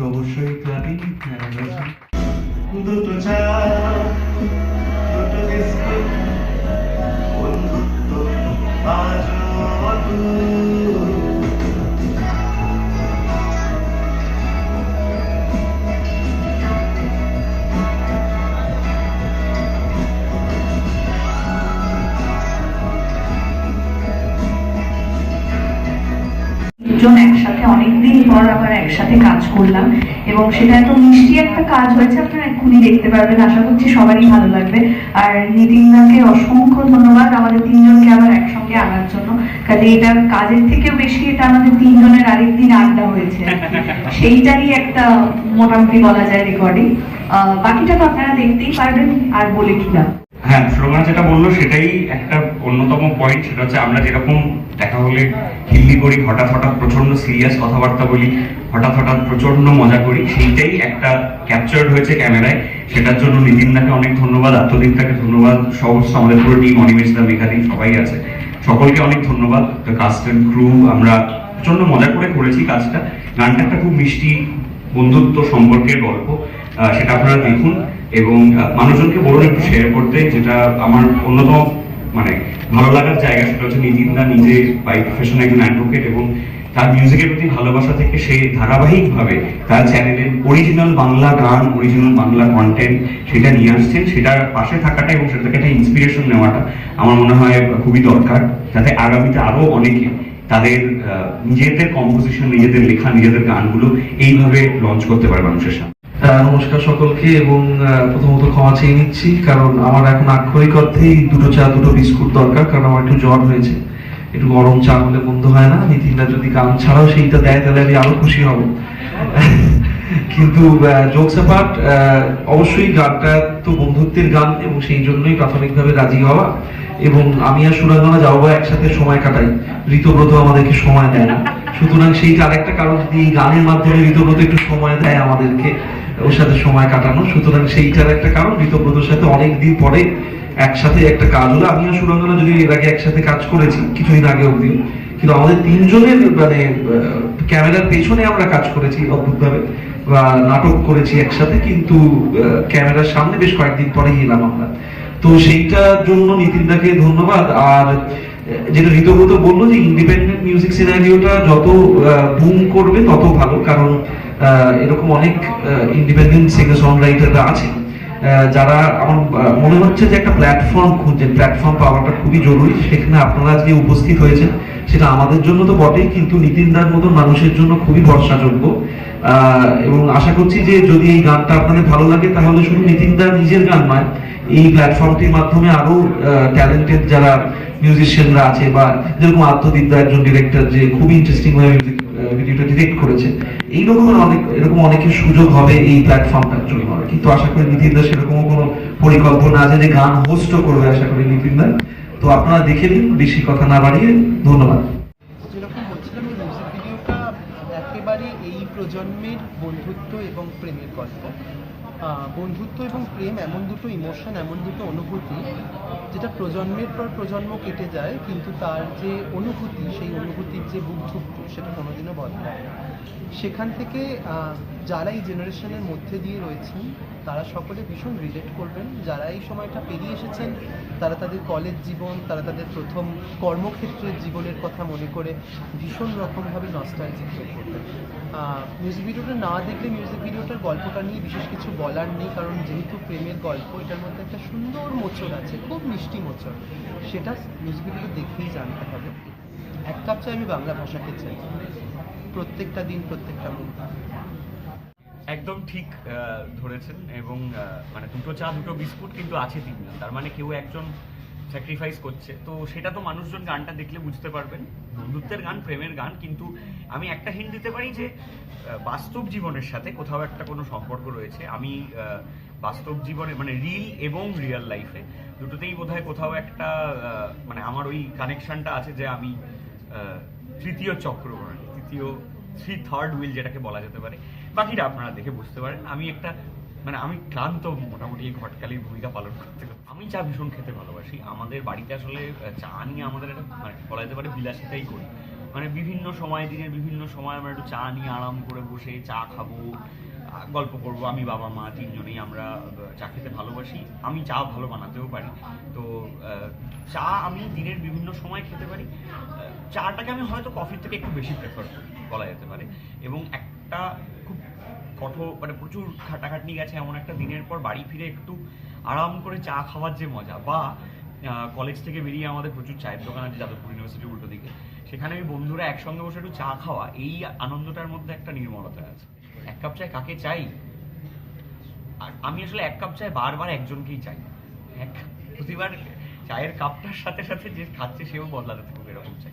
অবশ্যই ক্লাবিং দুটো চা দুটো দুজন একসাথে, অনেকদিন পর আবার একসাথে কাজ করলাম এবং সেটা এত মিষ্টি একটা কাজ হয়েছে, আপনারা এক্ষুনি দেখতে পারবেন, আশা করছি সবারই ভালো লাগবে। আর নিতিনদাকে অসংখ্য ধন্যবাদ, আমাদের তিনজনকে আবার একসঙ্গে আনার জন্য, কাজে এটা কাজের থেকেও বেশি এটা আমাদের তিনজনের আরেকদিন আড্ডা হয়েছে। সেইটারই একটা মোটামুটি বলা যায় রেকর্ডিং বাকিটা তো আপনারা দেখতেই পারবেন আর বলে কি না হ্যাঁ শ্রোমা যেটা বলল, সেটাই একটা অন্যতম পয়েন্ট সেটা হচ্ছে আমরা যেরকম দেখা হলে হিন্দি করি, হঠাৎ হঠাৎ প্রচণ্ড সিরিয়াস কথাবার্তা বলি, হঠাৎ হঠাৎ প্রচণ্ড মজা করি, সেইটাই একটা ক্যাপচার্ড হয়েছে ক্যামেরায়। সেটার জন্য নিতিনদাকে অনেক ধন্যবাদ আত্মদীপটাকে ধন্যবাদ সমস্ত আমাদের পুরো টিম অনিমেষদা মেঘাদি সবাই আছে। সকলকে অনেক ধন্যবাদ কাস্ট অ্যান্ড ক্রু আমরা প্রচণ্ড মজা করে করেছি কাজটা। গানটা একটা খুব মিষ্টি বন্ধুত্ব সম্পর্কের গল্প সেটা আপনারা দেখুন এবং মানুষজনকে বলুন একটু শেয়ার করতে, যেটা আমার অন্যতম মানে ভালো লাগার জায়গা সেটা হচ্ছে নিতিন দা নিজে বাই প্রফেশন একজন অ্যাডভোকেট এবং তার মিউজিকের প্রতি ভালোবাসা থেকে সে ধারাবাহিকভাবে তার চ্যানেলের অরিজিনাল বাংলা গান অরিজিনাল বাংলা কন্টেন্ট সেটা নিয়ে আসছেন। সেটার পাশে থাকাটা এবং সেটা থেকে একটা ইন্সপিরেশন নেওয়াটা আমার মনে হয় খুবই দরকার। যাতে আগামীতে আরও অনেকে তাদের নিজেদের কম্পোজিশন নিজেদের লেখা, নিজেদের গানগুলো এইভাবে লঞ্চ করতে পারে মানুষের সামনে। নমস্কার সকলকে এবং প্রথমত ক্ষমা চেয়ে নিচ্ছি, কারণ আমার এখন আক্ষরিক অর্থেই দুটো চা, দুটো বিস্কুট দরকার, কারণ আমার একটু জ্বর হয়েছে। একটু গরম চা হলে বন্ধ হয় না নিতিনরা যদি গান ছাড়াও সেইটা দেয়, তাহলে আমি আরও খুশি হব। কিন্তু জোকস অ্যাপার্ট অবশ্যই গানটা তো বন্ধুত্বের গান, এবং সেই জন্যই প্রাথমিকভাবে রাজি হওয়া। এবং আমি আর সুরাঙ্গনা যাব একসাথে সময় কাটাই, ঋতব্রত আমাদেরকে সময় দেয় না। সুতরাং সেইটা আরেকটা কারণ যদি গানের মাধ্যমে ঋতব্রত একটু সময় দেয় আমাদেরকে ওর সাথে সময় কাটানো। সুতরাং সেইটার একটা কারণ, ঋতব্রতর সাথে অনেক দিন পরে একসাথে একটা কাজ হলো। আমি আর সুরাঙ্গনা যদি এর আগে একসাথে কাজ করেছি, কিছুদিন আগে অব্দি কিন্তু আমাদের তিনজনের মানে ক্যামেরার পেছনে আমরা কাজ করেছি অদ্ভুতভাবে, বা নাটক করেছি একসাথে, কিন্তু ক্যামেরার সামনে বেশ কয়েকদিন পরেই এলাম আমরা। তো সেইটার জন্য নিতিনদাকে ধন্যবাদ। আর, যেটা ঋতব্রত বলল যে ইন্ডিপেন্ডেন্ট মিউজিক সিনারিওটা যত বুম করবে তত ভালো। কারণ এরকম অনেক ইন্ডিপেন্ডেন্ট সিঙ্গার সং রাইটাররা আছে যারা আমার মনে হচ্ছে যে একটা প্ল্যাটফর্ম খুঁজছেন। প্ল্যাটফর্ম পাওয়াটা খুবই জরুরি। সেখানে আপনারা আজকে উপস্থিত হয়েছেন, সেটা আমাদের জন্য তো বটেই, কিন্তু নিতিনদার মতন মানুষের জন্য খুবই ভরসাযোগ্য। এবং আশা করছি যে যদি এই গানটা আপনাদের ভালো লাগে, তাহলে শুধু নিতিনদার নিজের গান নয়, এই প্ল্যাটফর্মটির মাধ্যমে আরও ট্যালেন্টেড যারা মিউজিশিয়ানরা আছে, বা যেরকম আত্মদীপ দা একজন ডিরেক্টর যে খুবই ইন্টারেস্টিং ভাবে মিউজিক ভিডিওটা ডিরেক্ট করেছে। এইরকম অনেক, এরকম অনেকের সুযোগ হবে এই প্ল্যাটফর্মটার জন্য কিন্তু আশা করি কোনো পরিকল্পনা আছে যে গান হোস্টও করবে আশা করি নিতিন দা তো আপনারা দেখে নিন, বেশি কথা না বাড়িয়ে ধন্যবাদ। প্রজন্মের বন্ধুত্ব এবং প্রেমের গল্প। বন্ধুত্ব এবং প্রেম এমন দুটো ইমোশন এমন দুটো অনুভূতি যেটা প্রজন্মের পর প্রজন্ম কেটে যায়, কিন্তু তার যে অনুভূতি, সেই অনুভূতির যে বুদ্ধ সেটা কোনোদিনও বদলায় না। সেখান থেকে যারা এই জেনারেশনের মধ্যে দিয়ে রয়েছেন, তারা সকলে ভীষণ রিলেট করবেন। যারা এই সময়টা পেরিয়ে এসেছেন, তারা তাদের কলেজ জীবন, তারা তাদের প্রথম কর্মক্ষেত্রের জীবনের কথা মনে করে ভীষণ রকমভাবে নস্টালজিক ফিল করবেন মিউজিক ভিডিওটা না দেখলে মিউজিক ভিডিওটার গল্পটা নিয়ে বিশেষ কিছু বলার নেই, কারণ যেহেতু প্রেমের গল্প, এটার মধ্যে একটা সুন্দর মোচড় আছে, খুব মিষ্টি মোচড়। সেটা মিউজিক ভিডিওটা দেখেই জানতে হবে। এক কাপ চাই আমি বাংলা ভাষাকে চাই। প্রত্যেকটা দিন, প্রত্যেকটা মুহূর্ত। একদম ঠিক ধরেছেন এবং মানে দুটো চা, দুটো বিস্কুট কিন্তু আছে তিনজন। তার মানে কেউ একজন স্যাক্রিফাইস করছে। তো সেটা তো মানুষজন গানটা দেখলে বুঝতে পারবেন। বন্ধুত্বের গান, প্রেমের গান, কিন্তু আমি একটা হিন্ট দিতে পারি যে বাস্তব জীবনের সাথে কোথাও একটা কোনো সম্পর্ক রয়েছে। আমি বাস্তব জীবনে মানে রিল এবং রিয়েল লাইফে দুটোতেই বোধহয় কোথাও একটা মানে আমার ওই কানেকশনটা আছে যে আমি তৃতীয় চক্র তৃতীয় থ্রি থার্ড হুইল যেটাকে বলা যেতে পারে। বাকিটা আপনারা দেখে বুঝতে পারেন। আমি একটা মানে আমি ক্লান্ত মোটামুটি এই ভূমিকা পালন করতে। আমি চা ভীষণ খেতে ভালোবাসি। আমাদের বাড়িতে আসলে চা নিয়ে আমাদের একটা মানে বলা যেতে পারে বিলাসিতাই করি। মানে বিভিন্ন সময়, দিনের বিভিন্ন সময় আমরা একটু চা নিয়ে আরাম করে বসে চা খাব। গল্প করব, আমি বাবা মা তিনজনেই আমরা চা খেতে ভালোবাসি। আমি চা ভালো বানাতেও পারি। তো চা আমি দিনের বিভিন্ন সময় খেতে পারি। চাটাকে আমি হয়তো কফির থেকে একটু বেশি প্রেফার বলা যেতে পারে। এবং একটা খুব কঠোর মানে প্রচুর খাটাখাটনি গেছে এমন একটা দিনের পর বাড়ি ফিরে একটু আরাম করে চা খাওয়ার যে মজা। বা কলেজ থেকে বেরিয়ে আমাদের প্রচুর চায়ের দোকান আছে যাদবপুর ইউনিভার্সিটির উল্টো দিকে। সেখানে আমি বন্ধুরা একসঙ্গে বসে একটু চা খাওয়া, এই আনন্দটার মধ্যে একটা নির্মলতা আছে। এক কাপ চায় কাকে চাই? আর আমি আসলে এক কাপ চায় বারবার একজনকেই চাই। এক প্রতিবার চায়ের কাপটার সাথে সাথে যে খাচ্ছে সেও বদলাতে থাকুক, এরকম চাই।